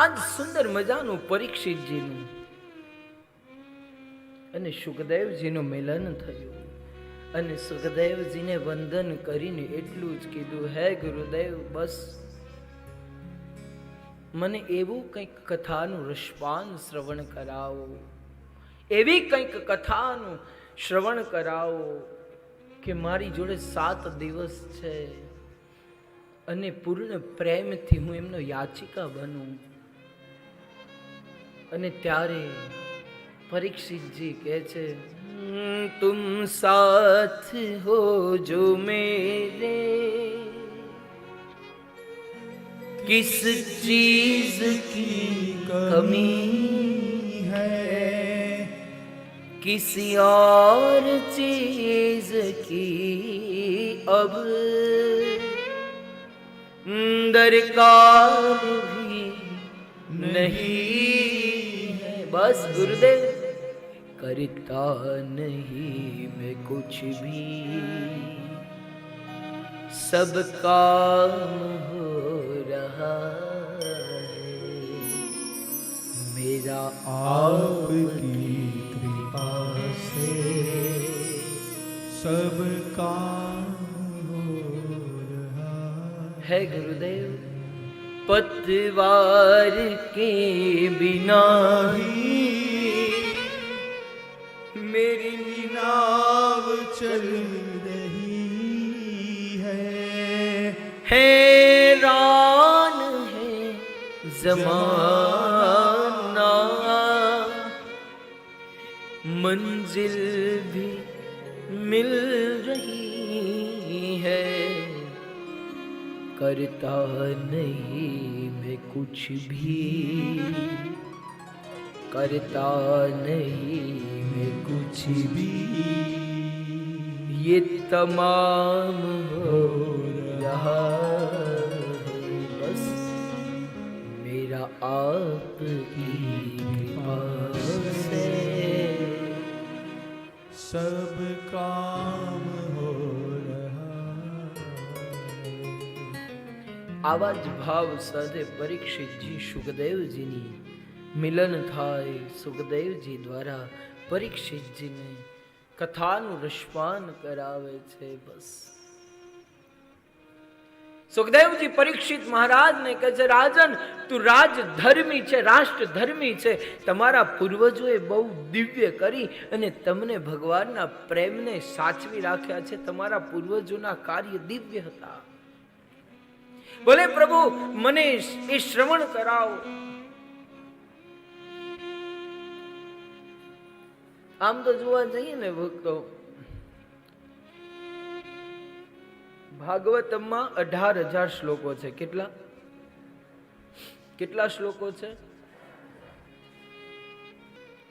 આજ સુંદર મજાનું પરીક્ષિતજીનું અને સુખદેવજીનું મિલન થયું. અને સુખદેવજીને વંદન કરીને એટલું જ કીધું, હે ગુરુદેવ, બસ. મને એવું કંઈક કથાનું રસપાન શ્રવણ કરાવો, એવી કંઈક કથાનું શ્રવણ કરાવો કે મારી જોડે સાત દિવસ છે અને પૂર્ણ પ્રેમથી હું એમનો યાચિકા બનું. અને ત્યારે પરીક્ષિતજી કહે છે "હમ, તુમ સાથ હો જો મેરે किस चीज की कमी है किसी और चीज की अब दरकार भी नहीं है बस गुरुदेव करता नहीं मैं कुछ भी सब काम हो रहा है मेरा आपकी कृपा से सब काम हो रहा है गुरुदेव पतवार के बिना ही मेरी नाव चल रही है हैरान है जमाना मंजिल भी करता नहीं मैं कुछ भी करता नहीं मैं कुछ भी ये तमाम हो रहा है बस मेरा आपकी कृपा से सब काम આવા જ ભાવ સાથે પરીક્ષિતજી સુખદેવજીની મિલન થાય. સુખદેવજી દ્વારા પરીક્ષિતજીને કથાનું રસપાન કરાવે છે બસ. સુખદેવજી પરીક્ષિત મહારાજને કહે છે, રાજન, તું રાજ ધર્મી છે રાષ્ટ્ર ધર્મી છે. તમારા પૂર્વજોએ બહુ દિવ્ય કરી અને તમને ભગવાનના પ્રેમને સાચવી રાખ્યા છે. તમારા પૂર્વજોના કાર્ય દિવ્ય હતા. બોલે પ્રભુ મને એ શ્રવણ કરાવો. આમ તો જોવા જઈએ ને ભક્તો, ભાગવતમાં અઢાર હજાર શ્લોકો છે. કેટલા? કેટલા શ્લોકો છે?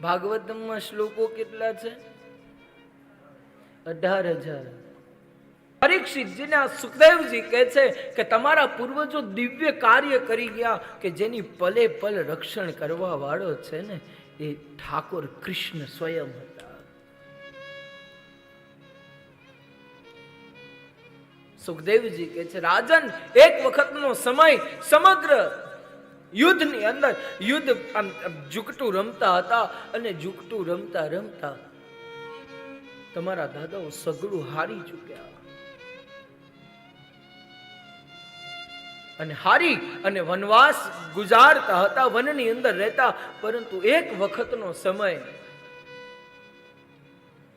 ભાગવતમાં શ્લોકો કેટલા છે? અઢાર હજાર. પરીક્ષિતજીને સુખદેવજી કહે છે કે તમારા પૂર્વજો દિવ્ય કાર્ય કરી ગયા કે જેની પલે પલ રક્ષણ કરવા વાળો છે ને, એ ઠાકોર કૃષ્ણ સ્વયં હતા. સુખદેવજી કહે છે, રાજન, એક વખતનો સમય સમગ્ર યુદ્ધની અંદર, યુદ્ધ જુકટું રમતા હતા અને જુકટું રમતા રમતા તમારા દાદાઓ સગડું હારી ચૂક્યા. અને હારી અને વનવાસ ગુજારતા હતા, વનની અંદર રહેતા, પરંતુ એક વખતનો સમય,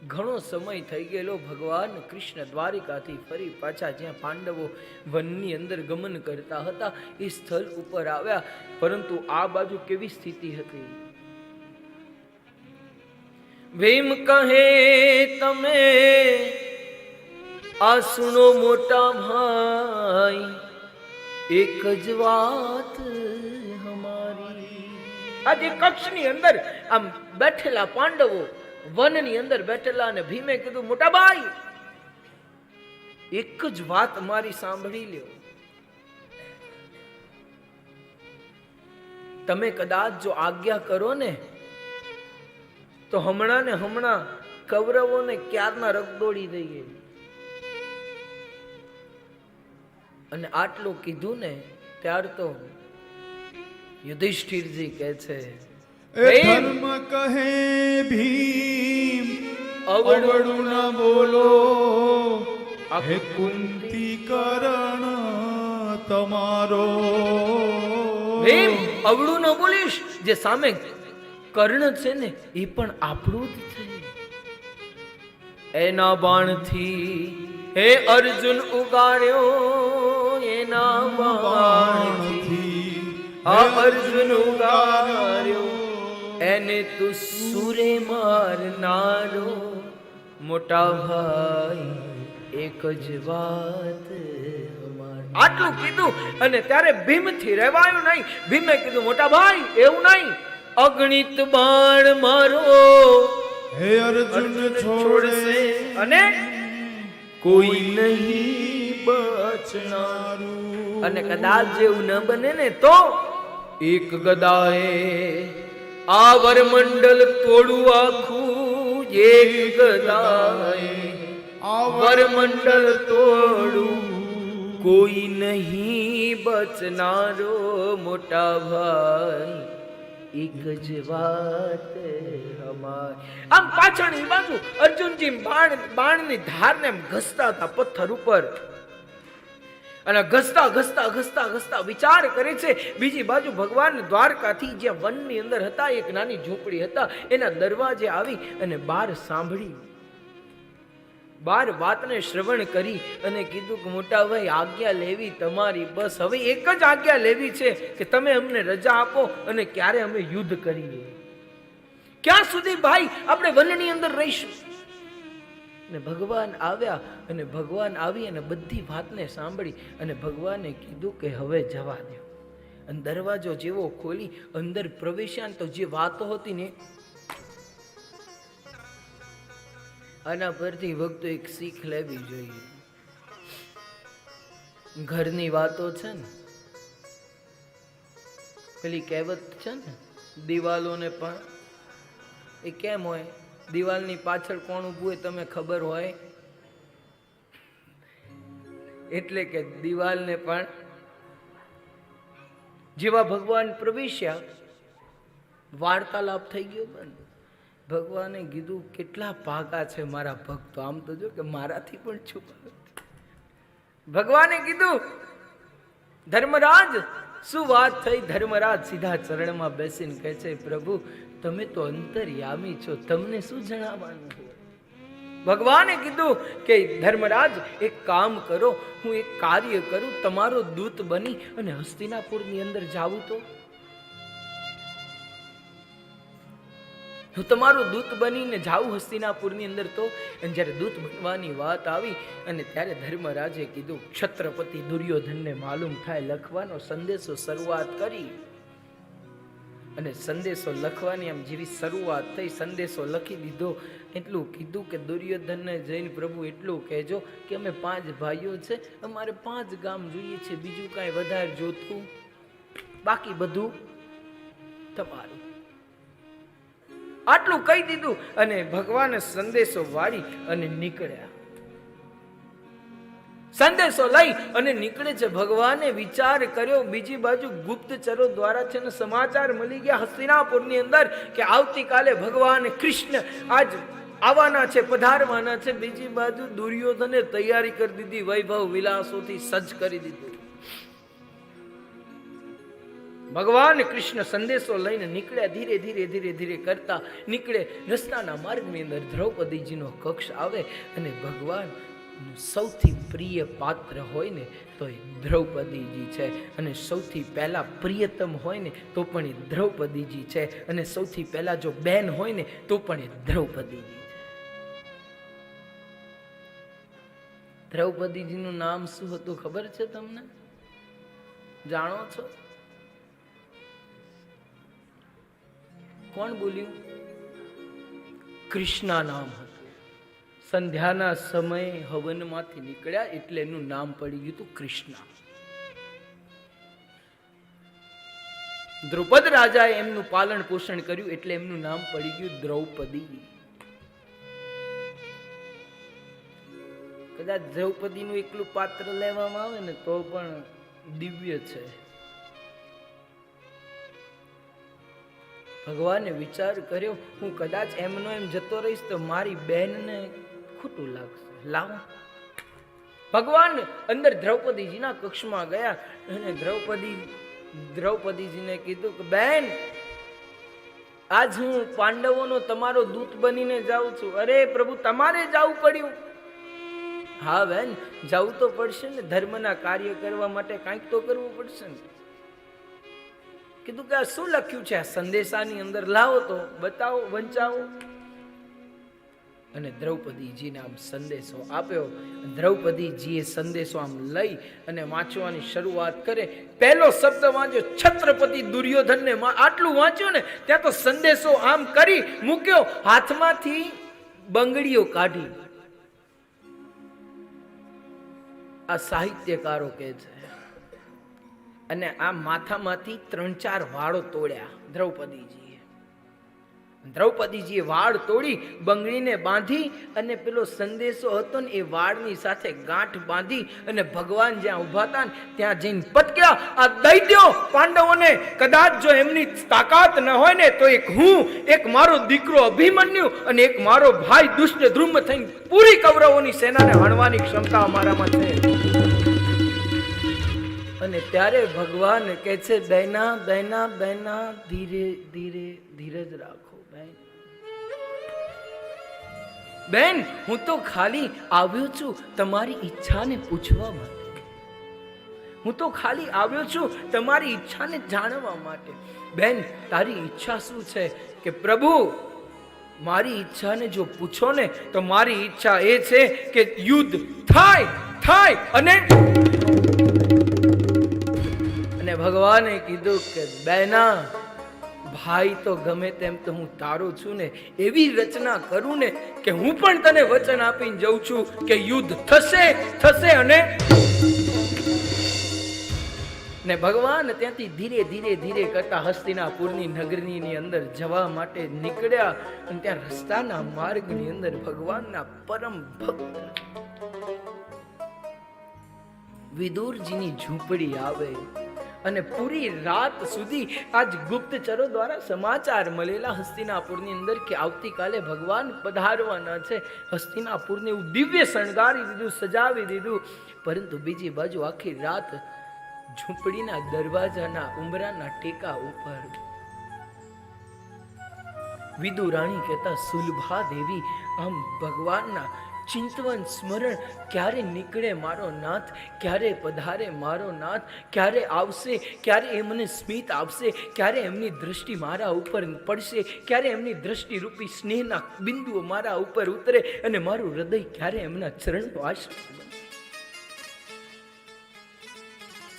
ઘણો સમય થઈ ગયેલો, ભગવાન કૃષ્ણ દ્વારિકાથી ફરી પાછા જ્યાં પાંડવો વનની અંદર ગમન કરતા હતા, એ સ્થળ ઉપર આવ્યા. પરંતુ આ બાજુ કેવી સ્થિતિ હતી? ભીમ કહે, તમે આ સુનો મોટા ભાઈ એક જ વાત હમારી. આજે કક્ષની અંદર આમ બેઠેલા પાંડવો વનની અંદર બેઠેલા અને ભીમે કીધું, મોટા ભાઈ, એક જ વાત મારી સાંભળી લ્યો. તમે કદાચ જો આજ્ઞા કરો ને, તો હમણાં ને હમણાં કૌરવોને ક્યારના રગદોડી દઈએ? અને આટલું કીધું ને ત્યાર તો યુધિષ્ઠિરજી કહે છે ધર્મ કહે ભીમ અવળું ન બોલો. હે કુંતી કરણ તમારો. ભીમ અવડું ન બોલીશ. જે સામે કર્ણ છે ને એ પણ આપણું જ છે. એના બાણથી હે અર્જુન ઉગાડ્યો. એના બાણથી એને તું સુરે મારનારો. મોટા ભાઈ એક જ વાત. આટલું કીધું અને ત્યારે ભીમથી રહેવાયું નહીં. ભીમે કીધું મોટા ભાઈ એવું નહીં. અગણિત બાણ મારો. હે અર્જુન છોડશે. અને? કોઈ નહીં. બચનારું. અને કદાચ જેવું ન બને ને તો? એક ગદાએ આ વરમંડલ તોડું આખું. એક ગદાએ આ વરમંડલ તોડું. કોઈ નહીં બચનારો મોટા ભાઈ. એક જ વાત અમાર. આમ પાછળની બાજુ અર્જુનજી બાણ બાણની ધારને ઘસતા હતા પથ્થર ઉપર. અને ઘસતા ઘસતા ઘસતા ઘસતા વિચાર કરે છે. બીજી બાજુ ભગવાન દ્વારકાથી જ્યાં વનની અંદર હતા, એક નાની ઝૂંપડી હતા, એના દરવાજે આવી અને બાર સાંભળી. બાર વાતને શ્રવણ કરી અને કીધું કે, મોટા ભાઈ, આજ્ઞા લેવી તમારી. બસ હવે એક જ આજ્ઞા લેવી છે કે તમે અમને રજા આપો અને ક્યારે અમે યુદ્ધ કરીએ. ક્યાં સુધી, ભાઈ, આપણે વનની અંદર રહીશું? અને ભગવાન આવ્યા અને ભગવાન આવી અને બધી વાતને સાંભળી અને ભગવાને કીધું કે હવે જવા દો. અને દરવાજો જેવો ખોલી અંદર પ્રવેશ્યા તો જે વાતો હતી ને આના પરથી ભક્તો એક શીખ લેવી જોઈએ. ઘરની વાતો છે ને, પેલી કહેવત છે ને, દિવાલોને પણ, એ કેમ હોય? દિવાલની પાછળ કોણ ઊભું હોય તમે ખબર હોય? એટલે કે દિવાલને પણ જેવા ભગવાન પ્રવેશ્યા, વાર્તાલાપ થઈ ગયો બંધ ભગવાને કીધું, કેટલા પાકા છે મારા ભક્તો. આમ તો જો કે મારાથી પણ છુપા ભગવાને કીધું, ધર્મરાજ, શું વાત થઈ? ધર્મરાજ સીધા ચરણમાં બેસીને કહે છે, પ્રભુ તમે તો અંતરયામી છો. તમને શું જણાવવાનું ભગવાને કીધું કે, ધર્મરાજ, એક કામ કરો. હું એક કાર્ય કરું. તમારો દૂત બની અને હસ્તિનાપુરની અંદર જાવું તો? હું તમારો દૂત બનીને જાઉં હસ્તિનાપુરની અંદર તો? અને જ્યારે દૂત બનવાની વાત આવી અને ત્યારે ધર્મરાજે કીધું છત્રપતિ દુર્યોધનને માલુમ થાય લખવાનો સંદેશો શરૂઆત કરી. અને સંદેશો લખવાની આમ જેવી શરૂઆત થઈ, સંદેશો લખી દીધો, એટલું કીધું કે દુર્યોધનને જઈને પ્રભુ એટલું કહેજો કે અમે પાંચ ભાઈઓ છે, અમારે પાંચ ગામ જોઈએ છે, બીજું કાંઈ વધારે જોતું બાકી બધું તમારું. આટલું કહી દીધું અને ભગવાને સંદેશો વાળી અને નીકળ્યા. સંદેશો લઈ અને નીકળે છે ભગવાને વિચાર કર્યો. બીજી બાજુ ગુપ્તચરો દ્વારા છે સમાચાર મળી ગયા હસ્તિનાપુરની અંદર કે આવતીકાલે ભગવાન કૃષ્ણ આજ આવવાના છે, પધારવાના છે. બીજી બાજુ દુર્યોધને તૈયારી કરી દીધી, વૈભવ વિલાસોથી સજ્જ કરી દીધું. ભગવાન કૃષ્ણ સંદેશો લઈને નીકળ્યા. ધીરે ધીરે ધીરે ધીરે કરતા નીકળે રસ્તાના માર્ગની અંદર દ્રૌપદીજીનો કક્ષ આવે અને ભગવાન સૌથી પ્રિય પાત્ર હોય ને, તો એ દ્રૌપદીજી છે. અને સૌથી પહેલાં પ્રિયતમ હોય ને, તો પણ એ દ્રૌપદીજી છે. અને સૌથી પહેલાં જો બેન હોય ને, તો પણ એ દ્રૌપદીજી દ્રૌપદીજીનું નામ શું હતું ખબર છે તમને? જાણો છો? કોણ બોલ્યું? કૃષ્ણા નામ હતું. સંધ્યાના સમયે હવનમાંથી નીકળ્યા એટલે એનું નામ પડી ગયું હતું કૃષ્ણ. દ્રુપદ રાજાએ એમનું પાલન પોષણ કર્યું એટલે એમનું નામ પડી ગયું દ્રૌપદી. કદાચ દ્રૌપદીનું એકલું પાત્ર લેવામાં આવે ને તો પણ દિવ્ય છે. ભગવાને વિચાર કર્યો, હું કદાચ એમનો એમ જતો રહીશ તો મારી બેનને ખોટું લાગશે. લાવો. ભગવાન અંદર દ્રૌપદીજીના કક્ષમાં ગયા અને દ્રૌપદી, દ્રૌપદીજીને કીધું કે, બેન, આજ હું પાંડવોનો તમારો દૂત બનીને જાઉં છું. અરે પ્રભુ, તમારે જવું પડ્યું. હા, બેન, જવું તો પડશે ને. ધર્મના કાર્ય કરવા માટે કાંઈક તો કરવું પડશે ને. કીધું કે, આ શું લખ્યું છે? આ સંદેશાની અંદર લાવો તો. બતાવો, વંચાવો. અને દ્રૌપદીજીને આમ સંદેશો આપ્યો. દ્રૌપદીજીએ સંદેશો આમ લઈ અને વાંચવાની શરૂઆત કરે. પહેલો શબ્દ વાંચ્યો, છત્રપતિ દુર્યોધનને આટલું વાંચ્યું ને, ત્યાં તો સંદેશો આમ કરી મૂક્યો. હાથમાંથી બંગડીઓ કાઢી. આ સાહિત્યકારો કહે છે. અને આ માથામાંથી ત્રણ ચાર વાળો તોડ્યા દ્રૌપદીજીએ દ્રૌપદીજીએ વાળ તોડી બંગડીને બાંધી અને પેલો સંદેશો હતો ને એ વાળની સાથે ગાંઠ બાંધી અને ભગવાન જ્યાં ઊભા હતા ને ત્યાં જઈને પટક્યા, આ દઈ પાંડવોને, કદાચ જો એમની તાકાત ન હોય ને તો એક હું, એક મારો દીકરો અભિમન્યુ અને એક મારો ભાઈ દુષ્ટ ધ્રુમ થઈને પૂરી કૌરવોની સેનાને હણવાની ક્ષમતા અમારામાં છે. અને ત્યારે ભગવાન કહે છે, દૈના બેના બેના ધીરે ધીરે, ધીરજ રાખો. બેન, હું તો ખાલી આવ્યો છું તમારી ઈચ્છાને પૂછવા માટે. હું તો ખાલી આવ્યો છું તમારી ઈચ્છાને જાણવા માટે. બેન, તારી ઈચ્છા શું છે કે પ્રભુ, મારી ઈચ્છાને જો પૂછો ને, તો મારી ઈચ્છા એ છે કે યુદ્ધ થાય થાય અને અને ભગવાને કીધું કે, બેના ભાઈ તો ગમે તેમ તો હું તારો છું ને એવી રચના કરું ને કે હું પણ તને વચન આપીને જઉં છું કે યુદ્ધ થશે થશે અને ને ભગવાન ત્યાંથી ધીરે ધીરે ધીરે કરતા હસ્તિનાપુરની નગરની અંદર જવા માટે નીકળ્યા અને ત્યાં રસ્તાના માર્ગની અંદર ભગવાનના પરમ ભક્ત વિદુરજીની ઝૂંપડી આવે. અને પૂરી રાત સુધી આજ ગુપ્તચરો દ્વારા સમાચાર મળેલા હસ્તિનાપુરની અંદર કે આવતીકાલે ભગવાન પધારવાના છે. હસ્તિનાપુરને એવું દિવ્ય શણગારી દીધું, સજાવી દીધું. પરંતુ બીજી બાજુ આખી રાત ઝૂંપડીના દરવાજાના ઉંબરાના ટેકા ઉપર વિદુ રાણી કહેતા, સુલભા દેવી, આમ ભગવાનના ચિંતવન, સ્મરણ, ક્યારે નીકળે મારો નાથ, ક્યારે પધારે મારો નાથ, ક્યારે આવશે, ક્યારે એ મને સ્મિત આપશે, ક્યારે એમની દ્રષ્ટિ મારા ઉપર પડશે, ક્યારે એમની દ્રષ્ટિ રૂપી સ્નેહના બિંદુઓ મારા ઉપર ઉતરે અને મારું હૃદય ક્યારે એમના ચરણ આશ્રય બને.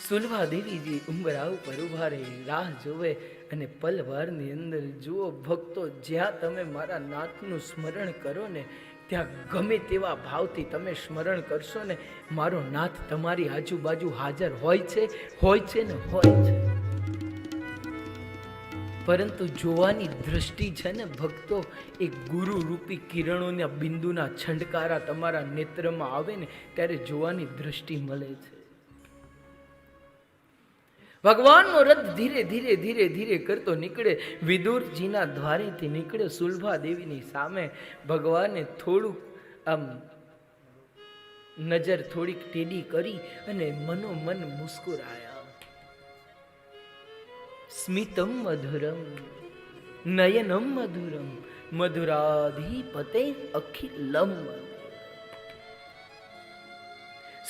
સુલભા દેવીજી ઉંબરા ઉપર ઊભા રહી, રાહ જોવે અને પલવારની અંદર જુઓ, ભક્તો, જ્યાં તમે મારા નાથનું સ્મરણ કરો ને ત્યાં ગમે તેવા ભાવથી તમે સ્મરણ કરશો ને, મારો નાથ તમારી આજુબાજુ હાજર હોય છે હોય છે ને, હોય છે. પરંતુ જોવાની દ્રષ્ટિ છે ને, ભક્તો, એ ગુરુ રૂપી કિરણોના બિંદુના છંડકારા તમારા નેત્રમાં આવે ને, ત્યારે જોવાની દ્રષ્ટિ મળે છે. ભગવાનનો રથ ધીરે ધીરે ધીરે ધીરે કરતો નીકળે. વિદુરજીના દ્વારેથી નીકળે સુલભા દેવીની સામે. ભગવાને થોડુંક આમ નજર થોડીક ટેડી કરી અને મનોમન મુસ્કુરાયા. સ્મિતમ મધુરમ, નયનમ મધુરમ, મધુરાધિપતે અખિલમ.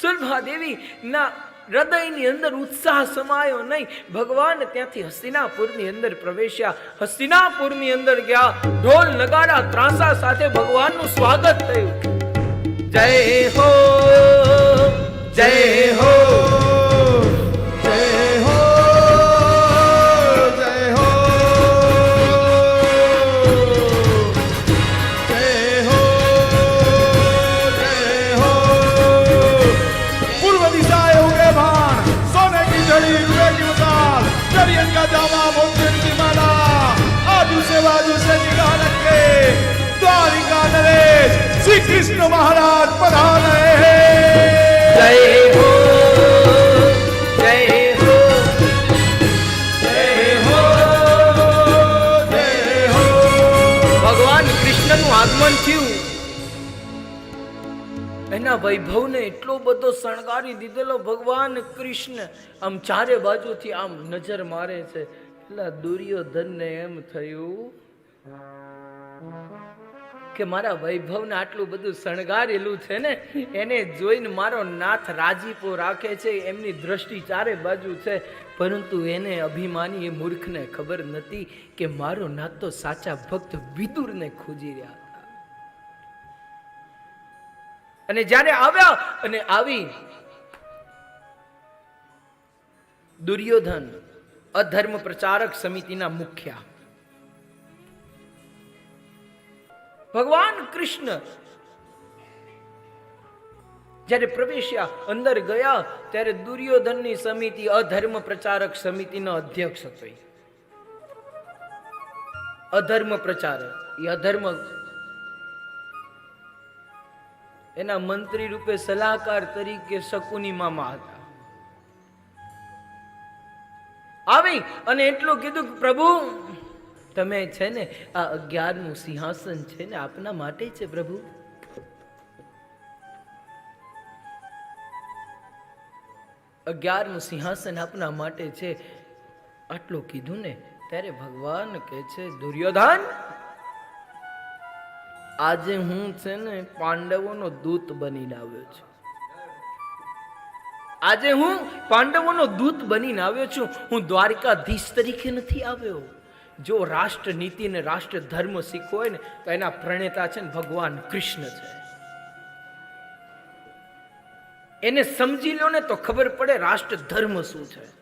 સુલભા દેવી ના હૃદયની અંદર ઉત્સાહ સમાયો નહીં. ભગવાન ત્યાંથી હસ્તિનાપુરની અંદર પ્રવેશ્યા. હસ્તિનાપુરની અંદર ગયા. ઢોલ નગારા ત્રાસા સાથે ભગવાનનું સ્વાગત થયું. જય હો, જય આગમન થયું. એના વૈભવને એટલો બધો શણગારી દીધેલો ભગવાન કૃષ્ણ આમ ચારે બાજુથી આમ નજર મારે છે. એટલે દુર્યોધનને એમ થયું કે મારા વૈભવને આટલું બધું શણગારેલું છે ને, એને જોઈને મારો નાથ રાજીપો રાખે છે, એમની દ્રષ્ટિ ચારે બાજુ છે. પરંતુ એને અભિમાની એ મૂર્ખને ખબર નથી કે મારો નાથ તો સાચા ભક્ત વિદુરને ખોજી રહ્યા હતા. અને જ્યારે આવ્યા અને આવી, દુર્યોધન અધર્મ પ્રચારક સમિતિના મુખ્ય ભગવાન કૃષ્ણ જ્યારે પ્રવેશ્યા અંદર ગયા, ત્યારે દુર્યોધનની સમિતિ અધર્મ પ્રચારક સમિતિનો અધ્યક્ષ હતો અધર્મ પ્રચારક, એ અધર્મ એના મંત્રી રૂપે સલાહકાર તરીકે શકુની મામા હતા. આવી અને એટલું કીધું કે પ્રભુ તમે છે ને આ અગિયારમું સિંહાસન છે ને આપના માટે છે પ્રભુ. અગિયારમું સિંહાસન આપના માટે છે. આટલું કીધું ને ત્યારે ભગવાન કહે છે, દુર્યોધન, આજે હું છે ને પાંડવોનો દૂત બનીને આવ્યો છું. આજે હું પાંડવોનો દૂત બનીને આવ્યો છું. હું દ્વારકાધીશ તરીકે નથી આવ્યો. જો રાષ્ટ્ર નીતિ ને રાષ્ટ્ર ધર્મ શીખવો હોય ને, તો એના પ્રણેતા છે ને ભગવાન કૃષ્ણ છે. એને સમજી લો ને તો ખબર પડે રાષ્ટ્ર ધર્મ શું છે.